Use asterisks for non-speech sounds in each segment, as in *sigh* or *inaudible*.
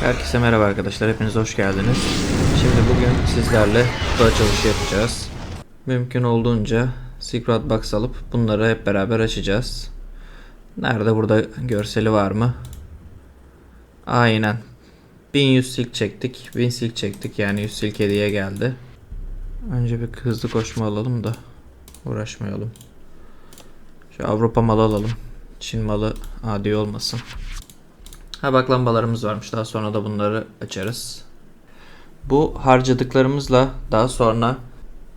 Herkese merhaba arkadaşlar. Hepiniz hoş geldiniz. Şimdi bugün sizlerle kutu açılışı yapacağız. Mümkün olduğunca Secret Box alıp bunları hep beraber açacağız. Nerede burada görseli var mı? Aynen. 1100 silk çektik. 1000 silk çektik. Yani 100 silk hediye geldi. Önce bir hızlı koşma alalım da uğraşmayalım. Şu Avrupa malı alalım. Çin malı adi olmasın. Ha bak lambalarımız varmış. Daha sonra da bunları açarız. Bu harcadıklarımızla daha sonra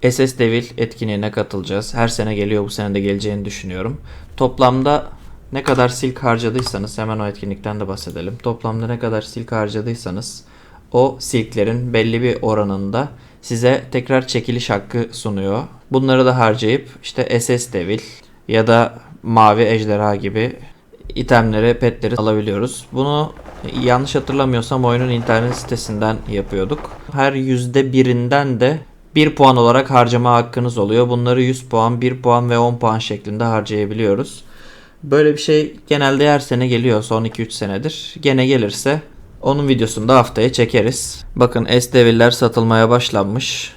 SS Devil etkinliğine katılacağız. Her sene geliyor bu sene de geleceğini düşünüyorum. Toplamda ne kadar silk harcadıysanız hemen o etkinlikten de bahsedelim. Toplamda ne kadar silk harcadıysanız o silklerin belli bir oranında size tekrar çekiliş hakkı sunuyor. Bunları da harcayıp işte SS Devil ya da Mavi Ejderha gibi itemleri, petleri alabiliyoruz. Bunu yanlış hatırlamıyorsam oyunun internet sitesinden yapıyorduk. Her yüzde birinden de 1 puan olarak harcama hakkınız oluyor. Bunları 100 puan, 1 puan ve 10 puan şeklinde harcayabiliyoruz. Böyle bir şey genelde her sene geliyor son 2-3 senedir. Gene gelirse onun videosunu da haftaya çekeriz. Bakın S-Devil'ler satılmaya başlanmış.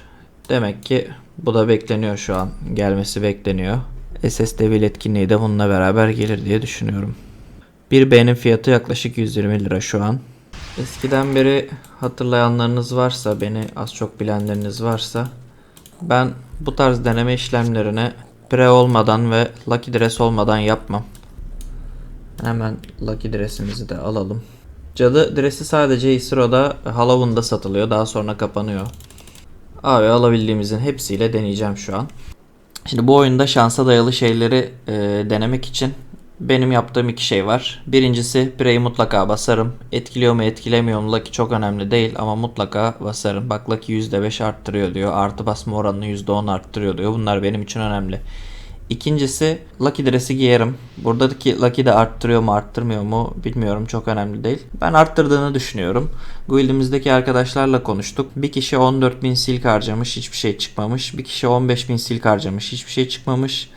Demek ki bu da bekleniyor şu an. Gelmesi bekleniyor. SS Devil etkinliği de bununla beraber gelir diye düşünüyorum. Bir B'nin fiyatı yaklaşık 120 lira şu an. Eskiden beri hatırlayanlarınız varsa, beni az çok bilenleriniz varsa ben bu tarz deneme işlemlerine pre olmadan ve lucky dress olmadan yapmam. Hemen lucky dress'imizi de alalım. Cadı dresi sadece Isro'da Halloween'da satılıyor. Daha sonra kapanıyor. Abi alabildiğimizin hepsiyle deneyeceğim şu an. Şimdi bu oyunda şansa dayalı şeyleri e, denemek için benim yaptığım iki şey var. Birincisi Prey'i mutlaka basarım. Etkiliyor mu etkilemiyor mu Lucky çok önemli değil ama mutlaka basarım. Bak Lucky %5 arttırıyor diyor. Artı basma oranını %10 arttırıyor diyor. Bunlar benim için önemli. İkincisi Lucky Dress'i giyerim. Buradaki Lucky de arttırıyor mu arttırmıyor mu bilmiyorum çok önemli değil. Ben arttırdığını düşünüyorum. Guild'imizdeki arkadaşlarla konuştuk. Bir kişi 14.000 silk harcamış hiçbir şey çıkmamış. Bir kişi 15.000 silk harcamış hiçbir şey çıkmamış.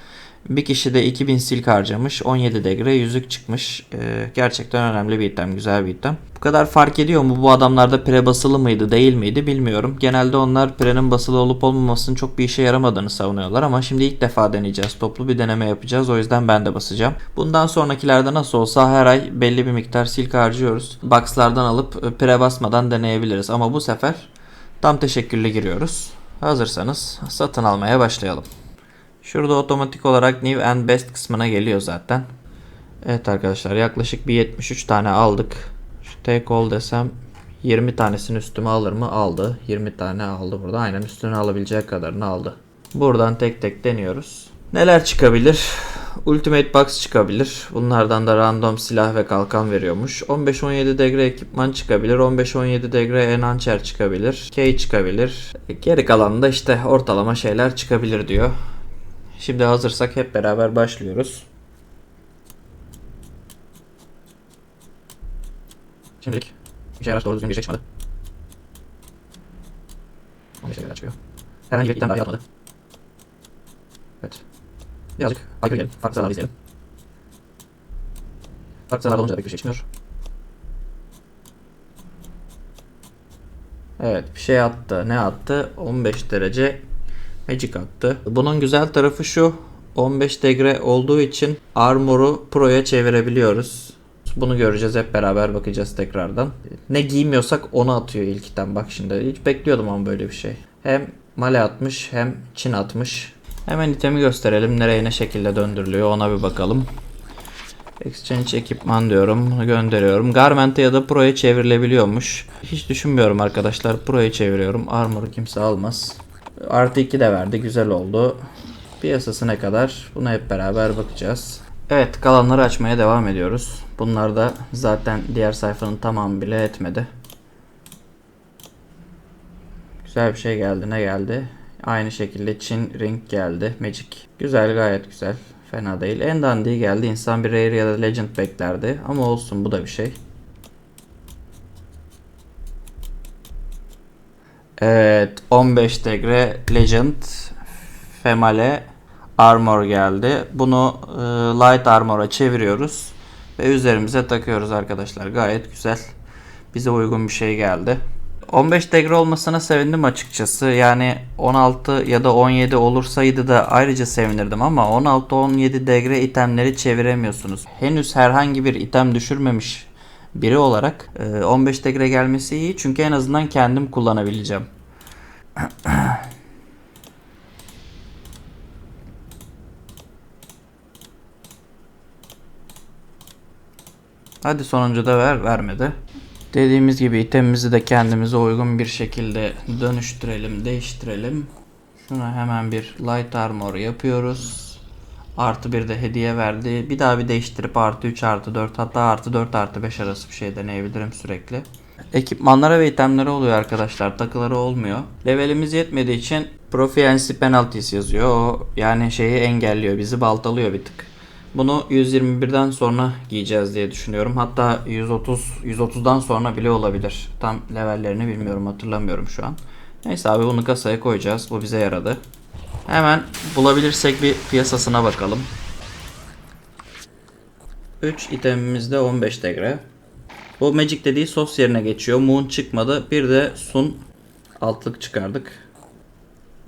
Bir kişi de 2000 silk harcamış. 17 degre yüzük çıkmış. Ee, gerçekten önemli bir item. Güzel bir item. Bu kadar fark ediyor mu? Bu adamlarda pre basılı mıydı değil miydi bilmiyorum. Genelde onlar pre'nin basılı olup olmamasının çok bir işe yaramadığını savunuyorlar. Ama şimdi ilk defa deneyeceğiz. Toplu bir deneme yapacağız. O yüzden ben de basacağım. Bundan sonrakilerde nasıl olsa her ay belli bir miktar silk harcıyoruz. Box'lardan alıp pre basmadan deneyebiliriz. Ama bu sefer tam teşekküllü giriyoruz. Hazırsanız satın almaya başlayalım. Şurada otomatik olarak New and Best kısmına geliyor zaten. Evet arkadaşlar yaklaşık bir 73 tane aldık. Şu take all desem 20 tanesini üstüme alır mı? Aldı. 20 tane aldı burada. Aynen üstüne alabilecek kadarını aldı. Buradan tek tek deniyoruz. Neler çıkabilir? Ultimate Box çıkabilir. Bunlardan da random silah ve kalkan veriyormuş. 15-17 degre ekipman çıkabilir. 15-17 degre enhancer çıkabilir. Key çıkabilir. Geri kalan da işte ortalama şeyler çıkabilir diyor. Şimdi hazırsak hep beraber başlıyoruz. Şimdilik bir şeyler doğru düzgün bir şey çıkmadı. 15 şeyler çıkıyor. Herhangi bir item daha atmadı. Evet. Birazcık aykırı gelin. Farklı sıralarda izleyelim. Farklı sıralarda olunca da pek bir şey çıkmıyor. Evet bir şey attı. Ne attı? 15 derece Magic attı. Bunun güzel tarafı şu. 15 degre olduğu için armor'u pro'ya çevirebiliyoruz. Bunu göreceğiz hep beraber bakacağız tekrardan. Ne giymiyorsak onu atıyor ilk item bak şimdi. Hiç bekliyordum ama böyle bir şey. Hem male atmış hem çin atmış. Hemen itemi gösterelim. Nereye ne şekilde döndürülüyor ona bir bakalım. Exchange ekipman diyorum. Gönderiyorum. Garment'e ya da Pro'ya çevrilebiliyormuş. Hiç düşünmüyorum arkadaşlar. Pro'ya çeviriyorum. Armor'u kimse almaz. Artı 2 de verdi. Güzel oldu. Piyasası ne kadar? Buna hep beraber bakacağız. Evet kalanları açmaya devam ediyoruz. Bunlar da zaten diğer sayfanın tamamı bile etmedi. Güzel bir şey geldi. Ne geldi? Aynı şekilde Çin Ring geldi. Magic. Güzel gayet güzel. Fena değil. En dandiği geldi. İnsan bir Rare ya da Legend beklerdi. Ama olsun bu da bir şey. Evet 15 degre Legend Female Armor geldi. Bunu e, Light Armor'a çeviriyoruz. Ve üzerimize takıyoruz arkadaşlar. Gayet güzel. bize uygun bir şey geldi. 15 degre olmasına sevindim açıkçası. Yani 16 ya da 17 olursaydı da ayrıca sevinirdim ama 16-17 degre itemleri çeviremiyorsunuz. Henüz herhangi bir item düşürmemiş biri olarak e, 15 degre gelmesi iyi çünkü en azından kendim kullanabileceğim. *clears throat* Hadi sonuncu da ver, vermedi. Dediğimiz gibi itemimizi de kendimize uygun bir şekilde dönüştürelim, değiştirelim. Şuna hemen bir light armor yapıyoruz. Artı bir de hediye verdi. Bir daha bir değiştirip artı 3 artı 4 hatta artı 4 artı 5 arası bir şey deneyebilirim sürekli. Ekipmanlara ve itemlere oluyor arkadaşlar. Takıları olmuyor. Levelimiz yetmediği için Proficiency Penalties yazıyor. O yani şeyi engelliyor. Bizi baltalıyor bir tık. Bunu 121'den sonra giyeceğiz diye düşünüyorum. Hatta 130 130'dan sonra bile olabilir. Tam levellerini bilmiyorum, hatırlamıyorum şu an. Neyse abi bunu kasaya koyacağız. Bu bize yaradı. Hemen bulabilirsek bir piyasasına bakalım. 3 itemimizde 15 degre. Bu Magic dediği sos yerine geçiyor. Moon çıkmadı. Bir de Sun altlık çıkardık.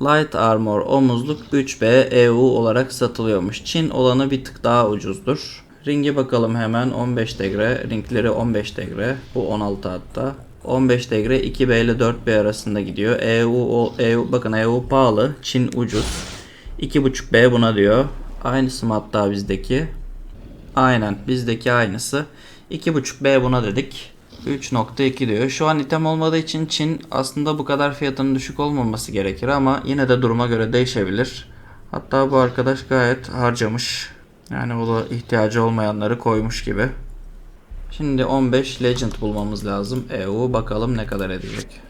Light Armor omuzluk 3B EU olarak satılıyormuş. Çin olanı bir tık daha ucuzdur. Ringi bakalım hemen 15 degre. Ringleri 15 degre. Bu 16 hatta. 15 degre 2B ile 4B arasında gidiyor. EU, EU bakın EU pahalı. Çin ucuz. 2.5B buna diyor. Aynısı mı hatta bizdeki? Aynen bizdeki aynısı. 2.5B buna dedik. 3.2 diyor. Şu an item olmadığı için Çin aslında bu kadar fiyatının düşük olmaması gerekir ama yine de duruma göre değişebilir. Hatta bu arkadaş gayet harcamış. Yani o da ihtiyacı olmayanları koymuş gibi. Şimdi 15 Legend bulmamız lazım. EU bakalım ne kadar edecek.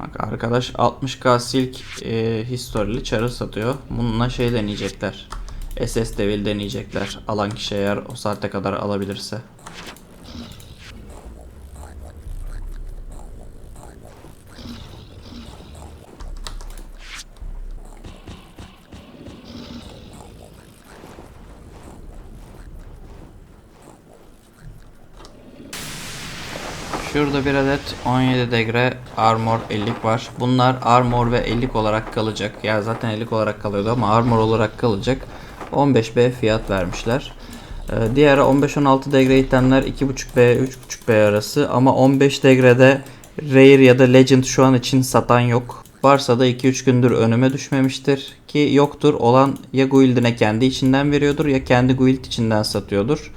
Bak arkadaş 60k silk e, historili çarı satıyor. Bununla şey deneyecekler. SS Devil deneyecekler. Alan kişi eğer o saate kadar alabilirse. Şurada bir adet 17 degre armor 50'lik var. Bunlar armor ve 50'lik olarak kalacak. Ya zaten 50'lik olarak kalıyordu ama armor olarak kalacak. 15B fiyat vermişler. Ee, diğer 15-16 degre itemler 2.5B 3.5B arası ama 15 degrede Rare ya da Legend şu an için satan yok. Varsa da 2-3 gündür önüme düşmemiştir ki yoktur olan ya guildine kendi içinden veriyordur ya kendi guild içinden satıyordur.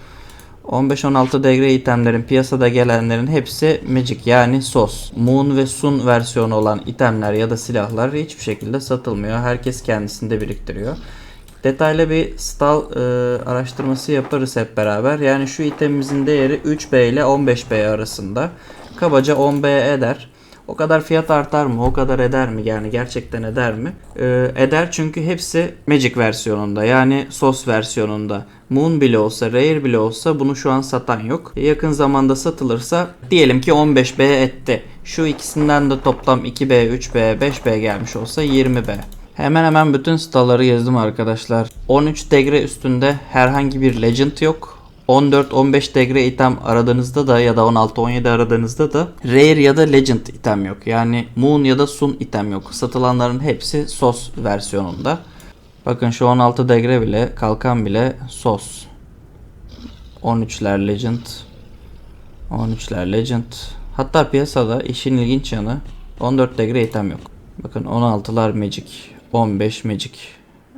15-16 degre itemlerin piyasada gelenlerin hepsi Magic yani SOS. Moon ve Sun versiyonu olan itemler ya da silahlar hiçbir şekilde satılmıyor. Herkes kendisinde biriktiriyor. Detaylı bir stall e, araştırması yaparız hep beraber. Yani şu itemimizin değeri 3B ile 15B arasında. Kabaca 10B eder. O kadar fiyat artar mı? O kadar eder mi? Yani gerçekten eder mi? Ee, eder çünkü hepsi Magic versiyonunda. Yani SOS versiyonunda. Moon bile olsa, Rare bile olsa bunu şu an satan yok. Yakın zamanda satılırsa diyelim ki 15B etti. Şu ikisinden de toplam 2B, 3B, 5B gelmiş olsa 20B. Hemen hemen bütün stalları gezdim arkadaşlar. 13 degre üstünde herhangi bir legend yok. 14-15 degre item aradığınızda da ya da 16-17 aradığınızda da Rare ya da Legend item yok. Yani Moon ya da Sun item yok. Satılanların hepsi SOS versiyonunda. Bakın şu 16 degre bile kalkan bile SOS. 13'ler Legend. 13'ler Legend. Hatta piyasada işin ilginç yanı 14 degre item yok. Bakın 16'lar Magic. 15 Magic.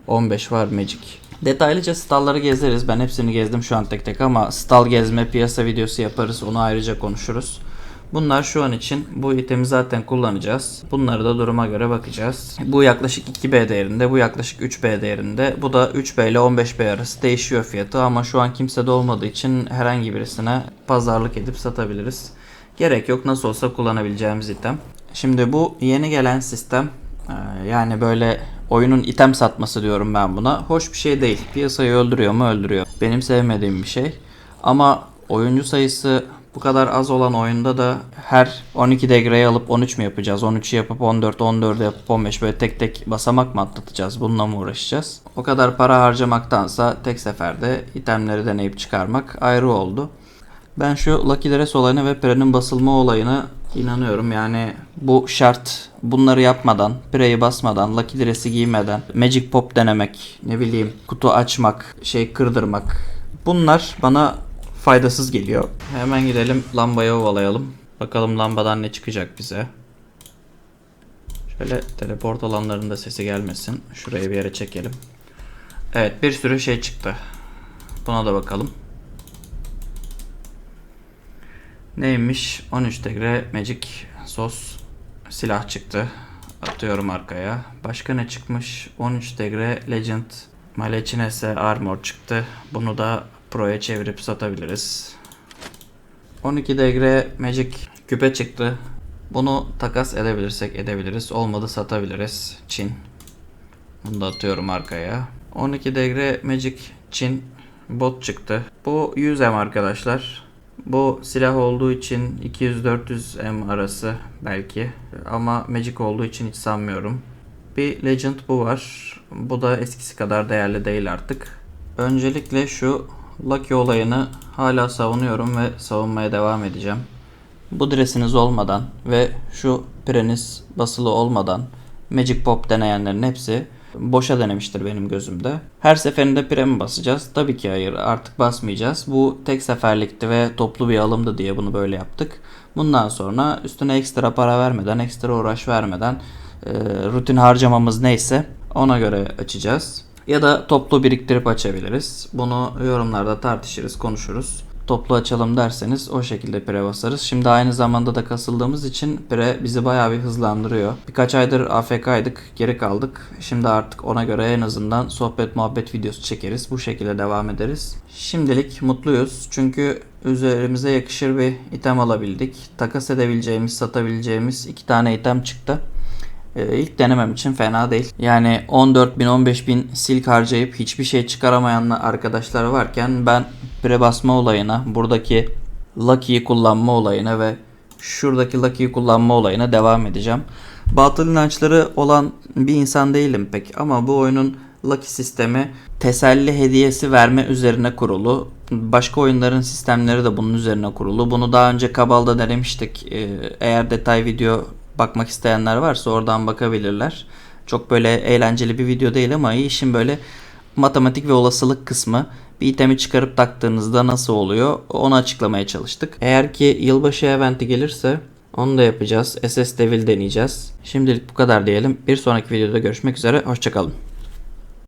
15 var Magic. Detaylıca stalları gezeriz. Ben hepsini gezdim şu an tek tek ama stall gezme piyasa videosu yaparız. Onu ayrıca konuşuruz. Bunlar şu an için bu itemi zaten kullanacağız. Bunları da duruma göre bakacağız. Bu yaklaşık 2B değerinde, bu yaklaşık 3B değerinde. Bu da 3B ile 15B arası değişiyor fiyatı ama şu an kimse de olmadığı için herhangi birisine pazarlık edip satabiliriz. Gerek yok nasıl olsa kullanabileceğimiz item. Şimdi bu yeni gelen sistem ee, yani böyle oyunun item satması diyorum ben buna. Hoş bir şey değil. Piyasayı öldürüyor mu? Öldürüyor. Benim sevmediğim bir şey. Ama oyuncu sayısı Bu kadar az olan oyunda da her 12 degreyi alıp 13 mü yapacağız? 13'ü yapıp 14, 14 yapıp 15 böyle tek tek basamak mı atlatacağız? Bununla mı uğraşacağız? O kadar para harcamaktansa tek seferde itemleri deneyip çıkarmak ayrı oldu. Ben şu Lucky Dress olayına ve Pre'nin basılma olayına inanıyorum. Yani bu şart. Bunları yapmadan, Pre'yi basmadan, Lucky Dress'i giymeden, Magic Pop denemek, ne bileyim kutu açmak, şey kırdırmak. Bunlar bana faydasız geliyor. Hemen gidelim lambaya ovalayalım. Bakalım lambadan ne çıkacak bize. Şöyle teleport alanlarında da sesi gelmesin. Şuraya bir yere çekelim. Evet bir sürü şey çıktı. Buna da bakalım. Neymiş? 13 degre Magic Sos silah çıktı. Atıyorum arkaya. Başka ne çıkmış? 13 degre Legend Malecinese Armor çıktı. Bunu da Pro'ya çevirip satabiliriz. 12 degre Magic küpe çıktı. Bunu takas edebilirsek edebiliriz. Olmadı satabiliriz. Çin. Bunu da atıyorum arkaya. 12 degre Magic Çin bot çıktı. Bu 100M arkadaşlar. Bu silah olduğu için 200-400 M arası belki. Ama Magic olduğu için hiç sanmıyorum. Bir Legend bu var. Bu da eskisi kadar değerli değil artık. Öncelikle şu Lucky olayını hala savunuyorum ve savunmaya devam edeceğim. Bu dresiniz olmadan ve şu preniz basılı olmadan Magic Pop deneyenlerin hepsi boşa denemiştir benim gözümde. Her seferinde mi basacağız? Tabii ki hayır artık basmayacağız. Bu tek seferlikti ve toplu bir alımdı diye bunu böyle yaptık. Bundan sonra üstüne ekstra para vermeden, ekstra uğraş vermeden e, rutin harcamamız neyse ona göre açacağız. Ya da toplu biriktirip açabiliriz. Bunu yorumlarda tartışırız, konuşuruz. Toplu açalım derseniz o şekilde pre basarız. Şimdi aynı zamanda da kasıldığımız için pre bizi bayağı bir hızlandırıyor. Birkaç aydır AFK'ydık, geri kaldık. Şimdi artık ona göre en azından sohbet muhabbet videosu çekeriz. Bu şekilde devam ederiz. Şimdilik mutluyuz. Çünkü üzerimize yakışır bir item alabildik. Takas edebileceğimiz, satabileceğimiz iki tane item çıktı. Ee, ilk denemem için fena değil. Yani 14 bin 15 bin silk harcayıp hiçbir şey çıkaramayan arkadaşlar varken ben pre basma olayına, buradaki Lucky'yi kullanma olayına ve şuradaki Lucky'yi kullanma olayına devam edeceğim. Batıl inançları olan bir insan değilim pek ama bu oyunun Lucky sistemi teselli hediyesi verme üzerine kurulu. Başka oyunların sistemleri de bunun üzerine kurulu. Bunu daha önce Kabal'da denemiştik. Ee, Eğer detay video bakmak isteyenler varsa oradan bakabilirler. Çok böyle eğlenceli bir video değil ama işin böyle matematik ve olasılık kısmı. Bir itemi çıkarıp taktığınızda nasıl oluyor onu açıklamaya çalıştık. Eğer ki yılbaşı eventi gelirse onu da yapacağız. SS Devil deneyeceğiz. Şimdilik bu kadar diyelim. Bir sonraki videoda görüşmek üzere. Hoşçakalın.